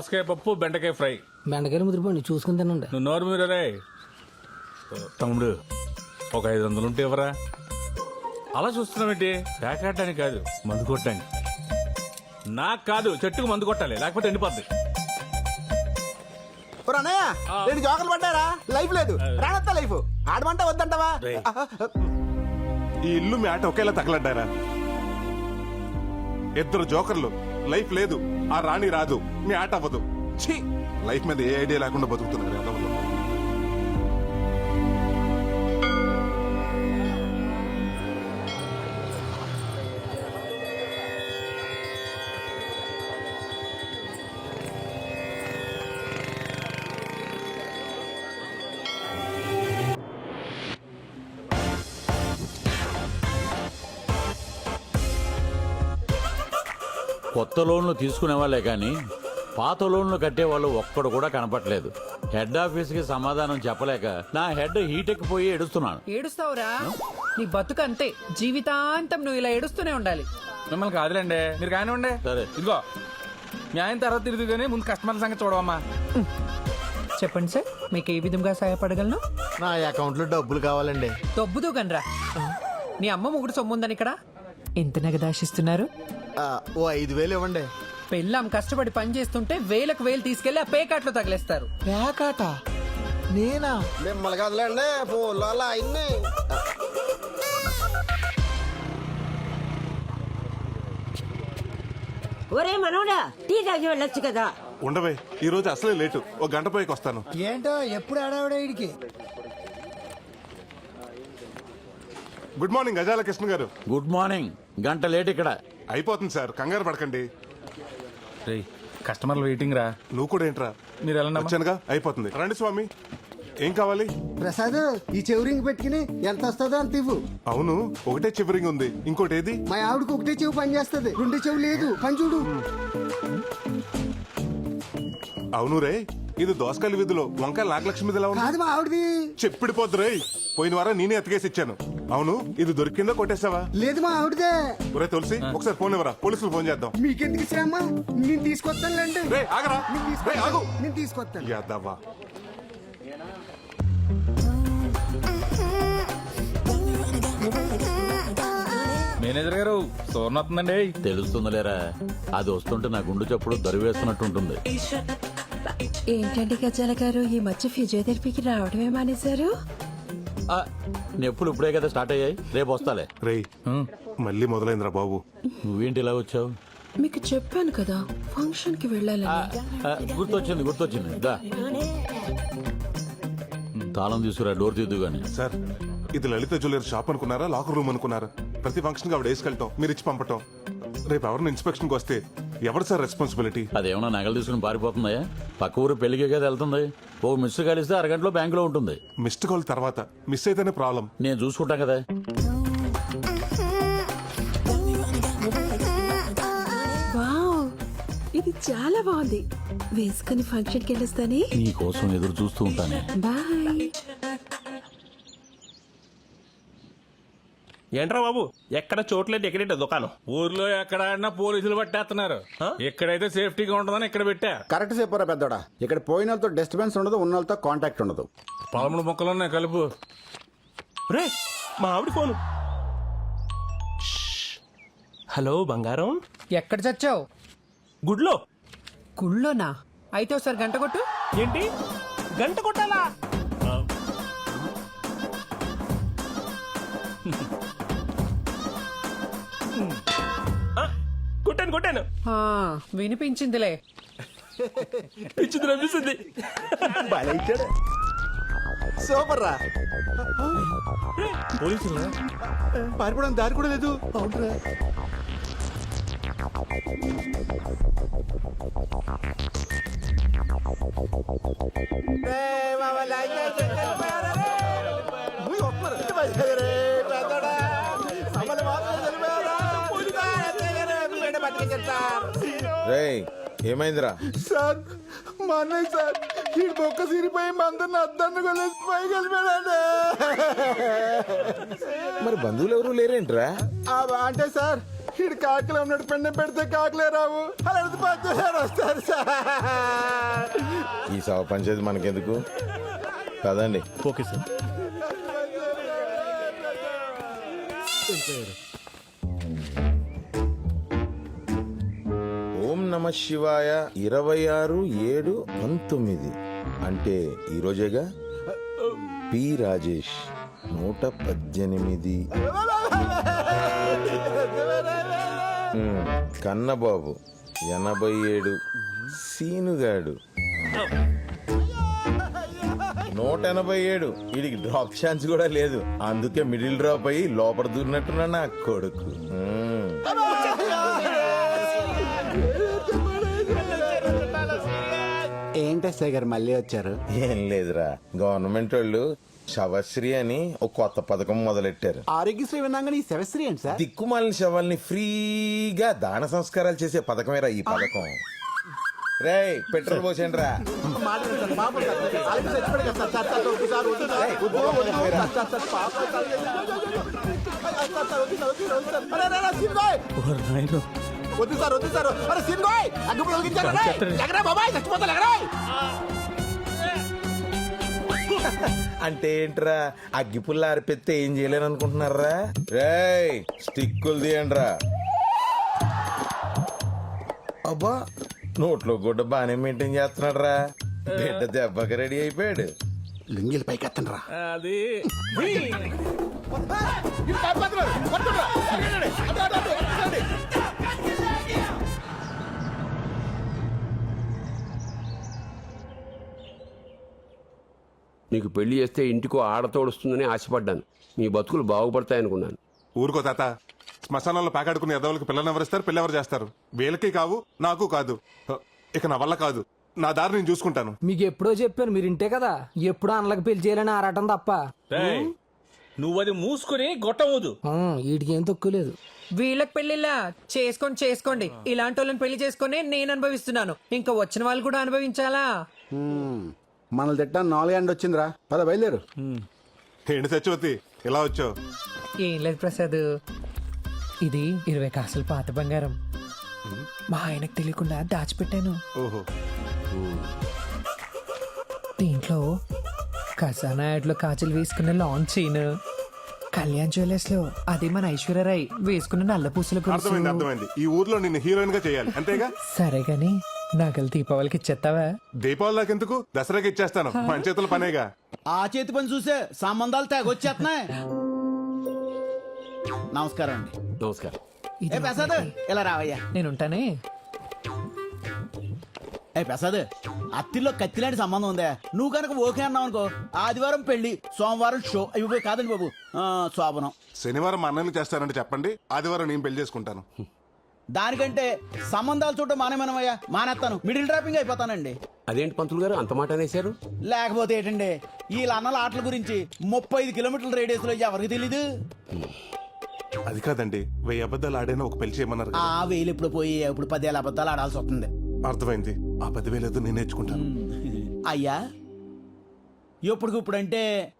దోసకాయ పప్పు బెండకాయ ఫ్రై. బెండకాయలు ముదిరిపోండి చూసుకుని తినండి. నువ్వు నోరు మీరు రే తమ్ముడు ఒక ఐదు వందలు ఉంటే ఇవ్వరా? అలా చూస్తున్నావేంటి పేకాడడానికి కాదు మందు కొట్టడానికి. నాకు కాదు చెట్టుకు మందు కొట్టాలి లేకపోతే ఎండిపోద్ది. రెండు జోకలు పడ్డారా? లైఫ్ లేదు. రానత్తా లైఫ్. ఆడమంటే వద్దంటావా? రేయ్. ఈ ఇల్లు మీ ఆట ఒకేలా తగలడ్డారా ఇద్దరు జోకర్లు. లైఫ్ లేదు. ఆ రాణి రాదు. మీ ఆట అవ్వదు. ఛీ! లైఫ్ మీద ఏ ఐడియా లేకుండా బతుకుతున్నారు? కొత్త లోన్లు తీసుకునే వాళ్ళే కానీ పాత లోన్లు కట్టేవాళ్ళు ఒక్కడు కూడా కనపట్లేదు హెడ్ ఆఫీస్కి సమాధానం చెప్పలేక నా హెడ్ హీట్ ఎక్కిపోయి ఎడుస్తున్నాను ఏడుస్తావురా? నీ బతుకు అంతే. జీవితాంతం నువ్వు ఇలా ఏడుస్తూనే ఉండాలి. మిమ్మల్ని కాదులేండి. మీరు కానివ్వండి. సరే. ఇదిగో ఆయన తర్వాత తిరిగి కానీ ముందు కస్టమర్ సంగతి చూడవమ్మా. చెప్పండి సార్ మీకు ఏ విధంగా సహాయపడగలను? నా అకౌంట్లో డబ్బులు కావాలండి. దొబ్బుదు గనరా నీ అమ్మ ముగుడు సొమ్ముందని ఇక్కడ. ఎంత నగదాశిస్తున్నారు? ఓ ఐదు వేలు ఇవ్వండి. పెళ్ళాం కష్టపడి పని చేస్తుంటే వేలకు వేలు తీసుకెళ్ళి ఆ పేకాట్లో తగిలేస్తారు. పేకాట నేనా? మిమ్మల్ని కదలండి ఫోన్లో అలా అయింది ఒరే మనోడా టీ తాగి వెళ్ళొచ్చు కదా? ఉండవే ఈ రోజు అసలే లేటు. ఒక గంట పైకి వస్తాను. ఏంటో ఎప్పుడు ఆడావిడ ఇడికి గుడ్ మార్నింగ్ గజాల కృష్ణ గారు. గుడ్ మార్నింగ్ గంట లేట్ ఇక్కడ. అయిపోతుంది సార్ కంగారు పడకండి. రే కస్టమర్లు వెయిటింగ్ రా. నువ్వు కూడా ఏంట్రా? మీరు అమ్మా. వచ్చానుగా? అయిపోతుంది. రండి స్వామి. ఏం కావాలి? ప్రసాద్ ఈ చెవురింగ్ పెట్టుకుని ఎంత వస్తుందో అంత ఇవ్వు. అవును ఒకటే చివరింగ్ ఉంది. ఇంకోటి ఏది మా ఆవిడకి ఒకటే చెవు పని చేస్తుంది. రెండు చెవు లేదు. పని చూడు. అవును రే. ఇది దోసకాయల వీధిలో వంకాయ నాగలక్ష్మి ఎలా ఉంది. కాదు మా ఆవిడది. చెప్పిడిపోద్దు రే పోయిన వారం నేనే ఎత్తుకేసి ఇచ్చాను అవును ఇది దొరికిందో కొట్టేసావా? లేదు మా ఆవిడదే. ఒరే తులసి ఒకసారి ఫోన్ ఇవ్వరా? పోలీసులు ఫోన్ చేద్దాం. మీకెందుకు శ్రమ నేను తీసుకొస్తానులేండి రే ఆగరా. నేను రే ఆగు. తీసుకొస్తాను నేను తీసుకొస్తాను. యాదవ్వా మేనేజర్ గారు సోర్ణ వస్తుందండి తెలుస్తుందిలేరా? అది వస్తుంటే నా గుండు చప్పుడు దరివేస్తున్నట్టుంటుంది. ఏంటండి గజాల గారు? ఈ మధ్య ఫిజియోథెరపీకి రావడమే మానేశారు ఆ, నొప్పులు ఇప్పుడే కదా స్టార్ట్ అయ్యాయి. రేపు వస్తాలే. రేయ్ మళ్ళీ మొదలైందిరా బాబు. నువ్వేంటి ఇలా వచ్చావు? మీకు చెప్పాను కదా ఫంక్షన్కి వెళ్ళాలని. ఆ, గుర్తొచ్చింది గుర్తొచ్చింది. దా. తాళం తీసుకురా డోర్ తీద్దు గాని. సార్ ఇది లలిత జ్యువెలరీ షాప్ అనుకున్నారా లాకర్ రూమ్ అనుకున్నారా? ప్రతి ఫంక్షన్కి ఆవిడ వేసుకెళ్తాం మీరు ఇచ్చి పంపటం. రేపు ఎవరిని ఇన్స్పెక్షన్కి వస్తే ఎవరు సార్ రెస్పాన్సిబిలిటీ అదేమన్నా నగలు తీసుకుని పారిపోతుందా పక్క ఊరు పెళ్ళికే కదా వెళ్తుంది. ఓ మిస్ కలిస్తే అరగంటలో బ్యాంకులో ఉంటుంది. మిస్డ్ కాల్ తర్వాత మిస్ అయితేనే ప్రాబ్లం నేను చూసుకుంటా కదా. వావ్ ఇది చాలా బాగుంది. వేసుకుని ఫంక్షన్కి వెళ్ళొస్తాని? నీ కోసం ఎదురు చూస్తూ ఉంటానే. బాయ్. ఏంట్రా బాబు? ఎక్కడ చోట్లేదు ఎక్కడేట దుకాణం? ఊర్లో ఎక్కడ ఆడినా పోలీసులు పట్టేస్తున్నారు. ఎక్కడైతే సేఫ్టీగా ఉంటుందని ఇక్కడ పెట్టా. కరెక్ట్ చెప్పారా పెద్దోడా? ఇక్కడ పోయిన వాళ్ళతో డిస్టర్బెన్స్ ఉండదు ఉన్న వాళ్ళతో కాంటాక్ట్ ఉండదు. పదమూడు మొక్కలు ఉన్నాయి కలుపు. రే మా ఆవిడ ఫోను. హలో బంగారం? ఎక్కడ చచ్చావు? గుడ్లో? గుళ్ళోనా? అయితే ఒకసారి గంట కొట్టు. ఏంటి? గంట కొట్టాలా? కొట్టాను కొట్టాను ఆ, వినిపించిందిలే పిచ్చింది అనిపిస్తుంది సూపర్ రా పోలీసులు పారిపోవడం దారి కూడా లేదు అవునరా రేయ్ ఏమైందిరా? సార్ మా అన్నయ్య సార్ ఈ బొక్క సిరిపోయి మందరిని అద్దాన్ని కొలేసి పైకి వెళ్ళిపోయాడండి మరి బంధువులు ఎవరు లేరేంట్రా? ఆ, అంటే సార్ ఈడు కాకులు ఉన్నాడు పెండ పెడితే కాకులే రావు. అలా పంచదార వస్తారు సార్. ఈ సవ పంచేది మనకెందుకు? కదండి ఓకే సార్. నమ శివాయ ఇరవై ఆరు ఏడు పంతొమ్మిది. అంటే ఈరోజేగా పి రాజేష్ నూట పద్దెనిమిది. కన్నబాబు ఎనభై ఏడు సీనుగాడు నూట ఎనభై ఏడు వీడికి డ్రాప్ ఛాన్స్ కూడా లేదు. అందుకే మిడిల్ డ్రాప్ అయ్యి లోపల దూరినట్టున్నా నా కొడుకు. ఏంటి ఎస్ఐ గారు మళ్ళీ వచ్చారు? ఏం లేదురా. గవర్నమెంట్ వాళ్ళు శవశ్రీ అని ఒక కొత్త పథకం మొదలెట్టారు. ఆరోగ్యశ్రీ విన్నాగా ఈ శవశ్రీ ఏంటి సార్? దిక్కుమాలిన శవాల్ని ఫ్రీగా దాన సంస్కారాలు చేసే పథకమేరా ఈ పథకం. రేయ్ పెట్రోల్ పోసేయండి రా వద్దు సార్ వద్దు సార్ అరే సినిమాయ్ అగ్గిపుల్ల వెలిగించారు రే. ఎగరా బాబాయ్ చచ్చిపోతా ఎగరా అంటే ఏంట్రా అగ్గిపుల్ల ఆరిపెత్తే ఏం చేయలేను అనుకుంటున్నారా రేయ్ స్టిక్కులు తీయండి రా అబ్బా నోట్లో గుడ్డ బాగానే మెయింటైన్ చేస్తున్నాడు రా బిడ్డ దెబ్బకి రెడీ అయిపోయాడు లింగిల్ పైకి ఎత్తండి రా అది నీకు పెళ్ళి చేస్తే ఇంటికో ఆడతోడుస్తుందని ఆశపడ్డాను. మీ బతుకులు బాగుపడతాయనుకున్నాను. ఊరుకో తాత. శ్మశానంలో పాకాడుకుని ఎదవలకు పిల్లలు ఎవరిస్తారు పిల్ల ఎవరు చేస్తారు? వీళ్ళకి కావు నాకు కాదు. ఇక నా వల్ల కాదు. నా దారి నేను చూసుకుంటాను. మీకు ఎప్పుడో చెప్పాను మీరు ఇంటే కదా. ఎప్పుడో అన్నలకు పెళ్ళి చేయాలని ఆరాటం తప్ప. రేయ్, నువ్వు అది మూసుకుని గొట్టవద్దు. ఉమ్, వీటికి ఏం తక్కువ లేదు. వీళ్ళకి పెళ్ళిలా చేసుకొని చేసుకోండి. ఇలాంటి వాళ్ళని పెళ్ళి చేసుకొని నేను అనుభవిస్తున్నాను. ఇంకా వచ్చిన వాళ్ళు కూడా అనుభవించాలా? మనల్ని తిట్టా నాలుగు ఎండ్ వచ్చిందిరా. పద బయలుదేరు. ఏంటి సత్యవతి? ఇలా వచ్చావు? ఏం లేదు ప్రసాద్. ఇది ఇరవై కాసులు పాత బంగారం. మా ఆయనకు తెలియకుండా దాచిపెట్టాను. ఓహో. దీంట్లో ఖజానా యాడ్లో కాజులు వేసుకున్న లాంగ్ చైన్ కళ్యాణ్ జ్యువెలర్స్లో అది మన ఐశ్వర్యరాయ్ వేసుకున్న నల్ల పూసల అర్థమైంది ఈ ఊర్లో నిన్ను హీరోయిన్గా చేయాలి. అంతేగా? సరే గాని నగలు దీపావళికి ఇచ్చేస్తావా? దీపావళి దాకెందుకు దసరాకి ఇచ్చేస్తాను. మన చేతుల పనేగా. ఆ చేతి పని చూసే సంబంధాలు తెగొచ్చేస్తున్నాయి నమస్కారం అండి. నమస్కారం. ఇది ఏ ప్రసాద్ ఇలా రావయ్యా? నేను ఉంటానే ఏ ప్రసాద్ అత్తిల్లో కత్తిలాంటి సంబంధం ఉందా. నువ్వు కనుక ఓకే అన్నావు అనుకో ఆదివారం పెళ్ళి సోమవారం షో అయిపోయి కాదండి బాబు. శోభనం. శనివారం మా అన్నయ్యకి చేస్తానంటే చెప్పండి ఆదివారం నేను పెళ్ళి చేసుకుంటాను. దానికంటే సంబంధాలు చూడటం మానేమనమయ్యా? మానేస్తాను మిడిల్ డ్రాపింగ్ అయిపోతానండి. అదేంటి పంతులు గారు? అంత మాట అనేశారు? లేకపోతే ఏంటండి? ఈ అన్నల ఆటల గురించి ముప్పై ఐదు కిలోమీటర్ల రేడియస్లో ఎవరికి తెలీదు? అది కాదండి. వెయ్యి అబద్ధాలు ఆడైనా ఒక పెళ్ళి చేయమన్నారు కదా. ఆ వేలు ఇప్పుడు పోయి ఇప్పుడు పదేళ్ళ అబద్ధాలు ఆడాల్సి వస్తుంది. అర్థమైంది. ఆ పదివేలు ఏదో నేను నేర్చుకుంటాను. అయ్యా ఎప్పటికిప్పుడు అంటే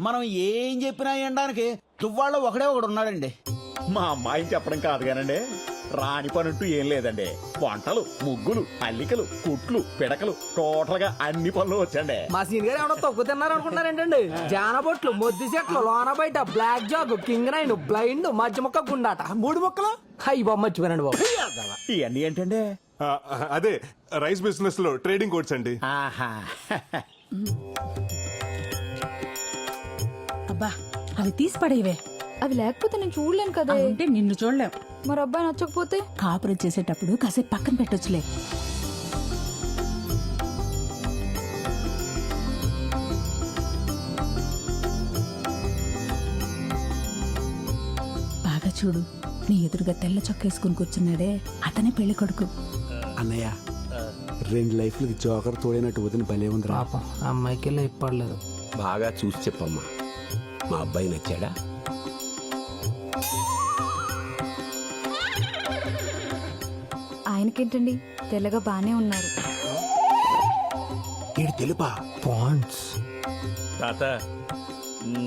మనం ఏం చెప్పినా వినడానికి తువ్వాళ్ళ ఒకడే ఒకడు ఉన్నాడండి. మా అమ్మాయిని చెప్పడం కాదు కానండి. రాని పనంటూ ఏం లేదండి. వంటలు ముగ్గులు అల్లికలు కుట్లు పిడకలు టోటల్గా అన్ని పనులు వచ్చండి. మా సీన్ గారు ఏమన్నా తక్కువ తిన్నారు అనుకుంటారేంటండి జానబొట్లు మొద్దు చెట్లు లోన బయట black jack king nine blind మధ్య మొక్క గుండాట. మూడు మొక్కలు? హై బాబు మర్చిపోయానండి బాబు. ఇవన్నీ ఏంటండి? అదే రైస్ బిజినెస్లో ట్రేడింగ్ కోడ్స్ అండి. ఆహా. అబ్బా అవి తీసి పడేవే. అవి లేకపోతే నేను చూడలేను కదా. అంటే నిన్ను చూడలేం. మరి అబ్బాయి నచ్చకపోతే? కాపురం చేసేటప్పుడు కాసేపు పక్కన పెట్టొచ్చులే. బాగా చూడు నీ ఎదురుగా తెల్ల చొక్కేసుకుని కూర్చున్నాడే అతనే పెళ్ళి కొడుకు. అన్నయ్య రెండు లైఫ్లకి జోకర్ తోడైనట్టు వదిన భలే ఉందిరా. పాపం ఆ అమ్మాయికి వెళ్ళి ఇప్పడలేదు. బాగా చూసి చెప్పమ్మా. మా అబ్బాయి నచ్చాడా? ఆయనకేంటండి తెల్లగా బానే ఉన్నారు. ఈడు తెలుపా? పాయింట్స్ తాత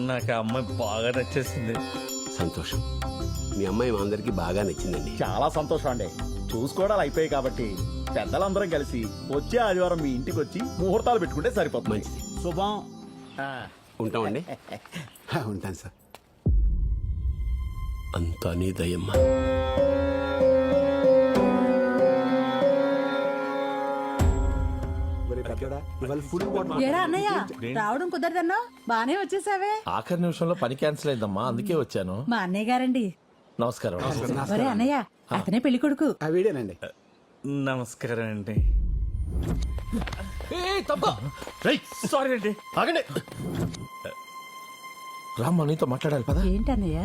నాకు ఆ అమ్మాయి బాగా నచ్చేసింది. సంతోషం. మీ అమ్మాయి మా అందరికి బాగా నచ్చిందండి. చాలా సంతోషం అండి. చూసుకోవడాలు అయిపోయాయి కాబట్టి పెద్దలందరం కలిసి వచ్చే ఆదివారం మీ ఇంటికి వచ్చి ముహూర్తాలు పెట్టుకుంటే సరిపోతుంది. మంచిది. శుభం. ఉంటామండి? ఉంటాను సార్. అంతా నీ దయమ్మ. పెద్దోడా, ఇవాళ ఫుల్ బాటిల్ ఏరా అన్నయ్య? రావడం కుదరదన్నా? బానే వచ్చేసావే. ఆఖరి నిమిషంలో పని క్యాన్సిల్ అయిందమ్మా అందుకే వచ్చాను. మా అన్నయ్య గారండి. నమస్కారం. ఒరే అన్నయ్య అతనే పెళ్ళి కొడుకు. ఆ వీడేనండి. నమస్కారం అండి. సారీ అండి. ఆగండి. రామ్మా నీతో మాట్లాడాలి పదా. ఏంటన్నయ్య